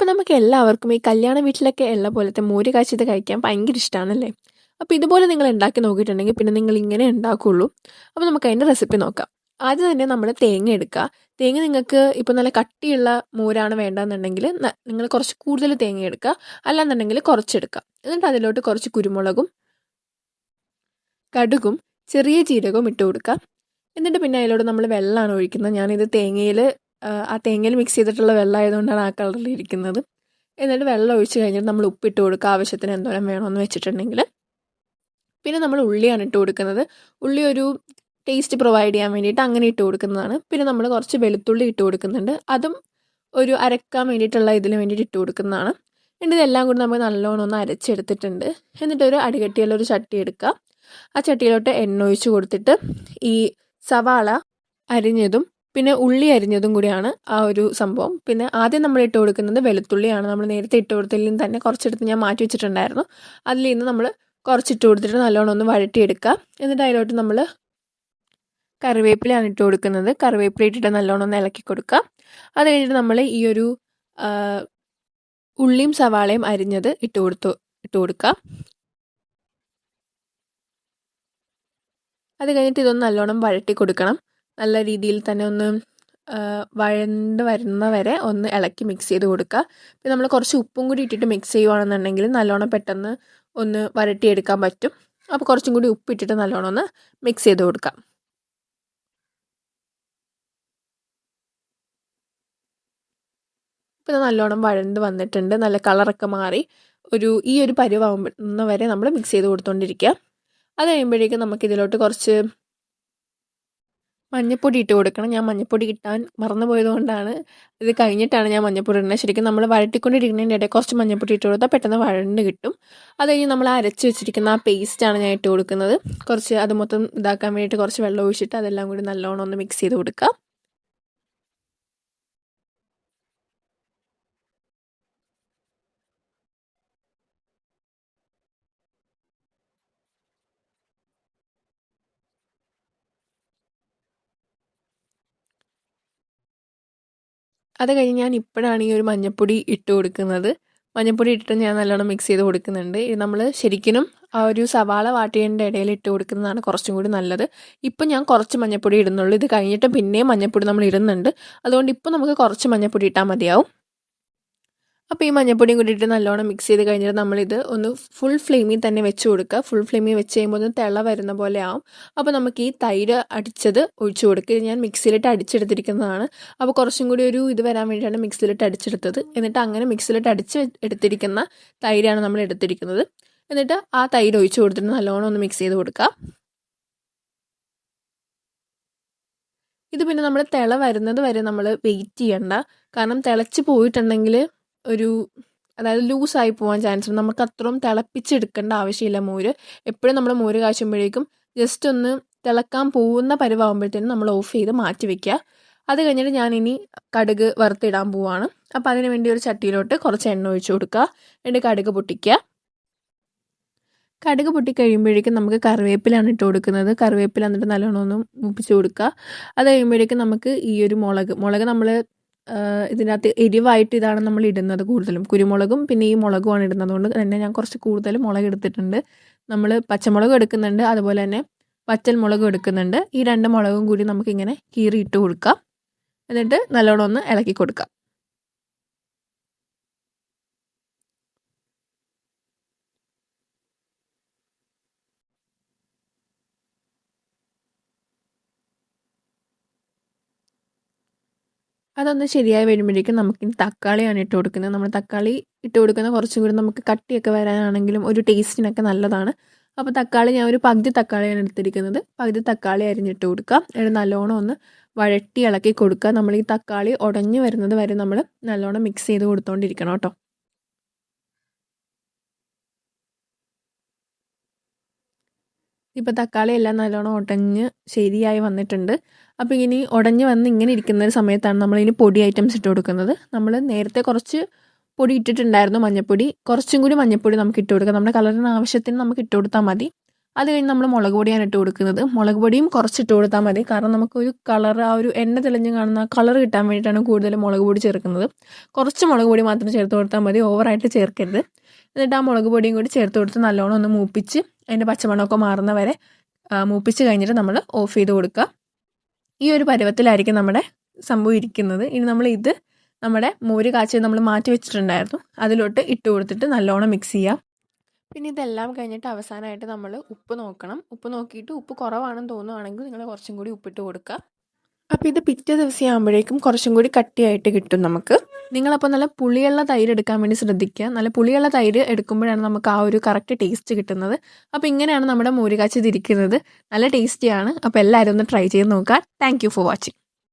അപ്പോൾ നമുക്ക് എല്ലാവർക്കും ഈ കല്യാണ വീട്ടിലൊക്കെ ഉള്ള പോലത്തെ മോര് കാച്ചിയത് കഴിക്കാൻ ഭയങ്കര ഇഷ്ടമാണല്ലേ അപ്പോൾ ഇതുപോലെ നിങ്ങൾ ഉണ്ടാക്കി നോക്കിയിട്ടുണ്ടെങ്കിൽ പിന്നെ നിങ്ങൾ ഇങ്ങനെ ഉണ്ടാക്കുള്ളൂ. അപ്പോൾ നമുക്ക് അതിന്റെ റെസിപ്പി നോക്കാം. ആദ്യം തന്നെ നമ്മൾ തേങ്ങ എടുക്കുക. തേങ്ങ നിങ്ങൾക്ക് ഇപ്പോൾ നല്ല കട്ടിയുള്ള മോരാണ് വേണ്ടതെന്നുണ്ടെങ്കിൽ നിങ്ങൾ കുറച്ച് കൂടുതൽ തേങ്ങ എടുക്കുക. അല്ലാന്നുണ്ടെങ്കിൽ കുറച്ചെടുക്കുക. എന്നിട്ട് അതിലോട്ട് കുറച്ച് കുരുമുളകും കടുകും ചെറിയ ജീരകവും ഇട്ട് കൊടുക്കുക. എന്നിട്ട് പിന്നെ അതിലോട്ട് നമ്മൾ വെള്ളമാണ് ഒഴിക്കുന്നത്. ഞാനിത് തേങ്ങയിൽ ആ തേങ്ങയിൽ മിക്സ് ചെയ്തിട്ടുള്ള വെള്ളമായതുകൊണ്ടാണ് ആ കളറിൽ ഇരിക്കുന്നത്. എന്നിട്ട് വെള്ളം ഒഴിച്ച് കഴിഞ്ഞിട്ട് നമ്മൾ ഉപ്പിട്ട് കൊടുക്കുക. ആവശ്യത്തിന് എന്തോരം വേണമെന്ന് വെച്ചിട്ടുണ്ടെങ്കിൽ. പിന്നെ നമ്മൾ ഉള്ളിയാണ് ഇട്ട് കൊടുക്കുന്നത്. ഉള്ളി ഒരു ടേസ്റ്റ് പ്രൊവൈഡ് ചെയ്യാൻ വേണ്ടിയിട്ട് അങ്ങനെ ഇട്ട് കൊടുക്കുന്നതാണ്. പിന്നെ നമ്മൾ കുറച്ച് വെളുത്തുള്ളി ഇട്ട് കൊടുക്കുന്നുണ്ട്. അതും ഒരു അരക്കാൻ വേണ്ടിയിട്ടുള്ള ഇതിന് വേണ്ടിയിട്ട് ഇട്ട് കൊടുക്കുന്നതാണ്. എന്നിട്ട് ഇതെല്ലാം കൂടി നമുക്ക് നല്ലോണം ഒന്ന് അരച്ചെടുത്തിട്ടുണ്ട്. എന്നിട്ട് ഒരു അടികട്ടിയുള്ള ഒരു ചട്ടി എടുക്കുക. ആ ചട്ടിയിലോട്ട് എണ്ണ ഒഴിച്ച് കൊടുത്തിട്ട് ഈ സവാള അരിഞ്ഞതും പിന്നെ ഉള്ളി അരിഞ്ഞതും കൂടിയാണ് ആ ഒരു സംഭവം. പിന്നെ ആദ്യം നമ്മൾ ഇട്ട് കൊടുക്കുന്നത് വെളുത്തുള്ളിയാണ്. നമ്മൾ നേരത്തെ ഇട്ട് കൊടുത്തതിൽ നിന്ന് തന്നെ കുറച്ചെടുത്ത് ഞാൻ മാറ്റി വെച്ചിട്ടുണ്ടായിരുന്നു. അതിൽ നിന്ന് നമ്മൾ കുറച്ചിട്ട് കൊടുത്തിട്ട് നല്ലോണം ഒന്ന് വഴറ്റിയെടുക്കുക. എന്നിട്ട് അതിലോട്ട് നമ്മൾ കറിവേപ്പിലയാണ് ഇട്ട് കൊടുക്കുന്നത്. കറിവേപ്പില ഇട്ടിട്ട് നല്ലോണം ഒന്ന് ഇളക്കി കൊടുക്കുക. അത് കഴിഞ്ഞിട്ട് നമ്മൾ ഈ ഒരു ഉള്ളിയും സവാളയും അരിഞ്ഞത് ഇട്ട് കൊടുത്തു ഇട്ട് കൊടുക്കുക. അത് കഴിഞ്ഞിട്ട് ഇതൊന്ന് നല്ലോണം വഴറ്റി കൊടുക്കണം. നല്ല രീതിയിൽ തന്നെ ഒന്ന് വഴണ്ട് വരുന്ന വരെ ഒന്ന് ഇളക്കി മിക്സ് ചെയ്ത് കൊടുക്കുക പിന്നെ നമ്മൾ കുറച്ച് ഉപ്പും കൂടി ഇട്ടിട്ട് മിക്സ് ചെയ്യുവാണെന്നുണ്ടെങ്കിൽ നല്ലോണം പെട്ടെന്ന് ഒന്ന് വരട്ടിയെടുക്കാൻ പറ്റും. അപ്പോൾ കുറച്ചും കൂടി ഉപ്പിട്ടിട്ട് നല്ലോണം ഒന്ന് മിക്സ് ചെയ്ത് കൊടുക്കാം. ഇപ്പം നല്ലോണം വഴണ്ട് വന്നിട്ടുണ്ട്. നല്ല കളറൊക്കെ മാറി ഒരു ഈ ഒരു പരുവാകുന്ന വരെ നമ്മൾ മിക്സ് ചെയ്ത് കൊടുത്തുകൊണ്ടിരിക്കുക അത് കഴിയുമ്പോഴേക്കും നമുക്ക് ഇതിലോട്ട് കുറച്ച് മഞ്ഞപ്പൊടി ഇട്ട് കൊടുക്കണം. ഞാൻ മഞ്ഞപ്പൊടി കിട്ടാൻ മറന്നു പോയതുകൊണ്ടാണ്. ഇത് കഴിഞ്ഞിട്ടാണ് ഞാൻ മഞ്ഞപ്പൊടി ഇടുന്നത്. ശരിക്കും നമ്മൾ വഴട്ടിക്കൊണ്ടിരിക്കുന്നതിന്റെ ഇടയിൽ കുറച്ച് മഞ്ഞപ്പൊടി ഇട്ട് കൊടുത്താൽ പെട്ടെന്ന് വഴണ്ട് കിട്ടും. അത് കഴിഞ്ഞ് നമ്മൾ അരച്ച് വെച്ചിരിക്കുന്ന ആ പേസ്റ്റാണ് ഞാൻ ഇട്ട് കൊടുക്കുന്നത്. കുറച്ച് അത് മൊത്തം ഇതാക്കാൻ വേണ്ടിയിട്ട് കുറച്ച് വെള്ളം ഒഴിച്ചിട്ട് അതെല്ലാം കൂടി നല്ലോണം ഒന്ന് മിക്സ് ചെയ്ത് കൊടുക്കുക. അത് കഴിഞ്ഞ് ഞാൻ ഇപ്പോഴാണ് ഈ ഒരു മഞ്ഞപ്പൊടി ഇട്ട് കൊടുക്കുന്നത്. മഞ്ഞപ്പൊടി ഇട്ടിട്ട് ഞാൻ നല്ലോണം മിക്സ് ചെയ്ത് കൊടുക്കുന്നുണ്ട്. നമ്മൾ ശരിക്കും ആ ഒരു സവാള വാട്ടിയതിന്റെ ഇടയിൽ ഇട്ട് കൊടുക്കുന്നതാണ് കുറച്ചും കൂടി നല്ലത്. ഇപ്പം ഞാൻ കുറച്ച് മഞ്ഞപ്പൊടി ഇടുന്നുള്ളൂ. ഇത് കഴിഞ്ഞിട്ട് പിന്നെയും മഞ്ഞപ്പൊടി നമ്മൾ ഇടുന്നുണ്ട്. അതുകൊണ്ട് ഇപ്പം നമുക്ക് കുറച്ച് മഞ്ഞപ്പൊടി ഇട്ടാൽ മതിയാവും. അപ്പോൾ ഈ മഞ്ഞപ്പൊടിയും കൂടിയിട്ട് നല്ലോണം മിക്സ് ചെയ്ത് കഴിഞ്ഞിട്ട് നമ്മളിത് ഒന്ന് ഫുൾ ഫ്ലെയിമിൽ തന്നെ വെച്ച് കൊടുക്കുക. ഫുൾ ഫ്ലെയിമിൽ വെച്ച് കഴിയുമ്പോൾ ഒന്ന് തിള വരുന്ന പോലെ ആവും. അപ്പോൾ നമുക്ക് ഈ തൈര് അടിച്ചത് ഒഴിച്ചു കൊടുക്കുക. ഞാൻ മിക്സിയിലിട്ട് അടിച്ചെടുത്തിരിക്കുന്നതാണ്. അപ്പോൾ കുറച്ചും കൂടി ഒരു ഇത് വരാൻ വേണ്ടിയിട്ടാണ് മിക്സിയിലിട്ട് അടിച്ചെടുത്തത്. എന്നിട്ട് അങ്ങനെ മിക്സിയിലിട്ട് അടിച്ച് എടുത്തിരിക്കുന്ന തൈരാണ് നമ്മൾ എടുത്തിരിക്കുന്നത്. എന്നിട്ട് ആ തൈര് ഒഴിച്ചു കൊടുത്തിട്ട് നല്ലോണം ഒന്ന് മിക്സ് ചെയ്ത് കൊടുക്കുക. ഇത് പിന്നെ നമ്മൾ തിള വരുന്നത് വരെ നമ്മൾ വെയിറ്റ് ചെയ്യണ്ട. കാരണം തിളച്ച് പോയിട്ടുണ്ടെങ്കിൽ ഒരു അതായത് ലൂസായി പോകാൻ ചാൻസ് ഉണ്ട്. നമുക്ക് അത്രയും തിളപ്പിച്ചെടുക്കേണ്ട ആവശ്യമില്ല മോര്. എപ്പോഴും നമ്മൾ മോര് കാച്ചുമ്പോഴേക്കും ജസ്റ്റ് ഒന്ന് തിളക്കാൻ പോകുന്ന പരുവാകുമ്പോഴത്തേനും നമ്മൾ ഓഫ് ചെയ്ത് മാറ്റി വെക്കുക. അത് കഴിഞ്ഞിട്ട് ഞാൻ ഇനി കടുക് വറുത്തിടാൻ പോവാണ്. അപ്പോൾ അതിന് വേണ്ടി ഒരു ചട്ടിയിലോട്ട് കുറച്ച് എണ്ണ ഒഴിച്ച് കൊടുക്കുക. എന്നിട്ട് കടുക് പൊട്ടിക്കുക. കടുക് പൊട്ടി കഴിയുമ്പോഴേക്കും നമുക്ക് കറിവേപ്പിലാണ് ഇട്ട് കൊടുക്കുന്നത്. കറിവേപ്പില എന്നിട്ട് നല്ലോണം ഒന്ന് മുപ്പിച്ച് കൊടുക്കുക. അത് കഴിയുമ്പോഴേക്കും നമുക്ക് ഈ ഒരു മുളക് മുളക് നമ്മൾ ഇതിനകത്ത് എരിവായിട്ട് ഇതാണ് നമ്മൾ ഇടുന്നത് കൂടുതലും. കുരുമുളകും പിന്നെ ഈ മുളകുമാണ് ഇടുന്നത്. കൊണ്ട് തന്നെ ഞാൻ കുറച്ച് കൂടുതൽ മുളക് എടുത്തിട്ടുണ്ട്. നമ്മൾ പച്ചമുളകും എടുക്കുന്നുണ്ട്. അതുപോലെ തന്നെ പച്ചൽ മുളകും എടുക്കുന്നുണ്ട്. ഈ രണ്ട് മുളകും കൂടി നമുക്കിങ്ങനെ കീറി ഇട്ട് കൊടുക്കാം. എന്നിട്ട് നല്ലോണം ഒന്ന് ഇളക്കി കൊടുക്കാം. അതൊന്ന് ശരിയായി വരുമ്പോഴേക്കും നമുക്കിനി തക്കാളിയാണ് ഇട്ട് കൊടുക്കുന്നത്. നമ്മൾ തക്കാളി ഇട്ട് കൊടുക്കുന്ന കുറച്ചും കൂടി നമുക്ക് കട്ടിയൊക്കെ വരാനാണെങ്കിലും ഒരു ടേസ്റ്റിനൊക്കെ നല്ലതാണ്. അപ്പോൾ തക്കാളി ഞാൻ ഒരു പകുതി തക്കാളിയാണ് എടുത്തിരിക്കുന്നത്. പകുതി തക്കാളി അരിഞ്ഞിട്ട് കൊടുക്കുക. എന്നിട്ട് നല്ലോണം ഒന്ന് വഴട്ടി ഇളക്കി കൊടുക്കുക. നമ്മൾ ഈ തക്കാളി ഉടഞ്ഞു വരുന്നത് വരെ നമ്മൾ നല്ലോണം മിക്സ് ചെയ്ത് കൊടുത്തോണ്ടിരിക്കണം കേട്ടോ. ഇപ്പോൾ തക്കാളി എല്ലാം നല്ലോണം ഉടഞ്ഞ് ശരിയായി വന്നിട്ടുണ്ട്. അപ്പോൾ ഇനി ഉടഞ്ഞ് വന്ന് ഇങ്ങനെ ഇരിക്കുന്ന ഒരു സമയത്താണ് ഇനി പൊടി ഐറ്റംസ് ഇട്ട് കൊടുക്കുന്നത്. നമ്മൾ നേരത്തെ കുറച്ച് പൊടി ഇട്ടിട്ടുണ്ടായിരുന്നു മഞ്ഞപ്പൊടി. കുറച്ചും കൂടി മഞ്ഞപ്പൊടി നമുക്ക് ഇട്ട് കൊടുക്കാം. നമ്മുടെ കളറിന് ആവശ്യത്തിന് നമുക്ക് ഇട്ട് കൊടുത്താൽ മതി. അത് കഴിഞ്ഞ് നമ്മൾ മുളക് പൊടിയാണ് ഇട്ട് കൊടുക്കുന്നത്. മുളക് പൊടിയും കുറച്ചിട്ട് കൊടുത്താൽ മതി. കാരണം നമുക്കൊരു കളർ ആ ഒരു എണ്ണ തെളിഞ്ഞ് കാണുന്ന കളർ കിട്ടാൻ വേണ്ടിയിട്ടാണ് കൂടുതലും മുളക് പൊടി ചേർക്കുന്നത്. കുറച്ച് മുളക് പൊടി മാത്രം ചേർത്ത് കൊടുത്താൽ മതി. ഓവറായിട്ട് ചേർക്കരുത്. എന്നിട്ട് ആ മുളക് പൊടിയും കൂടി ചേർത്ത് കൊടുത്ത് നല്ലോണം ഒന്ന് മൂപ്പിച്ച് അതിന്റെ പച്ചമണമൊക്കെ മാറുന്ന വരെ ആ, മൂപ്പിച്ച് കഴിഞ്ഞിട്ട് നമ്മൾ ഓഫ് ചെയ്ത് കൊടുക്കുക. ഈ ഒരു പരുവത്തിലായിരിക്കും നമ്മുടെ സംഭവം ഇരിക്കുന്നത്. ഇനി നമ്മൾ ഇത് നമ്മുടെ മോര് കാച്ചി നമ്മൾ മാറ്റി വെച്ചിട്ടുണ്ടായിരുന്നു. അതിലോട്ട് ഇട്ട് കൊടുത്തിട്ട് നല്ലോണം മിക്സ് ചെയ്യാം. പിന്നെ ഇതെല്ലാം കഴിഞ്ഞിട്ട് അവസാനമായിട്ട് നമ്മൾ ഉപ്പ് നോക്കണം. ഉപ്പ് നോക്കിയിട്ട് ഉപ്പ് കുറവാണെന്ന് തോന്നുവാണെങ്കിൽ നിങ്ങൾ കുറച്ചും കൂടി ഉപ്പിട്ട് കൊടുക്കുക. അപ്പോൾ ഇത് പിറ്റേ ദിവസം ആകുമ്പോഴേക്കും കുറച്ചും കൂടി കട്ടിയായിട്ട് കിട്ടും നമുക്ക്. നിങ്ങളപ്പോൾ നല്ല പുളിയുള്ള തൈര് എടുക്കാൻ വേണ്ടി ശ്രദ്ധിക്കുക. നല്ല പുളിയുള്ള തൈര് എടുക്കുമ്പോഴാണ് നമുക്ക് ആ ഒരു കറക്റ്റ് ടേസ്റ്റ് കിട്ടുന്നത്. അപ്പോൾ ഇങ്ങനെയാണ് നമ്മുടെ മോരുകാച്ചി തിരിക്കുന്നത്. നല്ല ടേസ്റ്റിയാണ് അപ്പോൾ എല്ലാവരും ഒന്ന് ട്രൈ ചെയ്ത് നോക്കുക. Thank for watching